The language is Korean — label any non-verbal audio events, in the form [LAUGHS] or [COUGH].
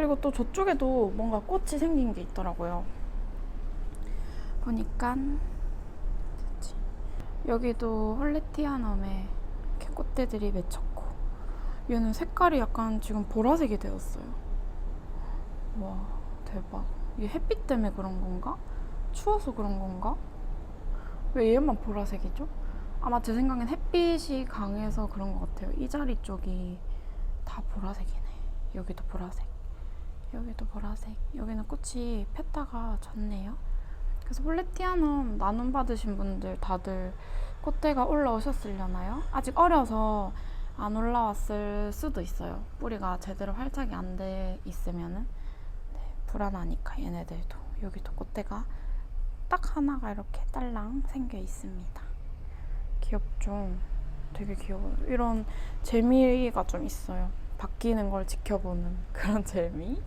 그리고 또 저쪽에도 뭔가 꽃이 생긴 게 있더라고요. 보니까. 여기도 홀레티아넘에 꽃대들이 맺혔고 얘는 색깔이 약간 지금 보라색이 되었어요. 와 대박. 이게 햇빛 때문에 그런 건가? 추워서 그런 건가? 왜 얘만 보라색이죠? 아마 제 생각엔 햇빛이 강해서 그런 것 같아요. 이 자리 쪽이 다 보라색이네. 여기도 보라색. 여기도 보라색. 여기는 꽃이 폈다가 졌네요. 그래서 폴레티아넘 나눔 받으신 분들 다들 꽃대가 올라오셨으려나요? 아직 어려서 안 올라왔을 수도 있어요. 뿌리가 제대로 활착이 안 돼 있으면은 네, 불안하니까 얘네들도 여기도 꽃대가 딱 하나가 이렇게 딸랑 생겨 있습니다. 귀엽죠? 되게 귀여워요. 이런 재미가 좀 있어요. 바뀌는 걸 지켜보는 그런 [LAUGHS] 재미?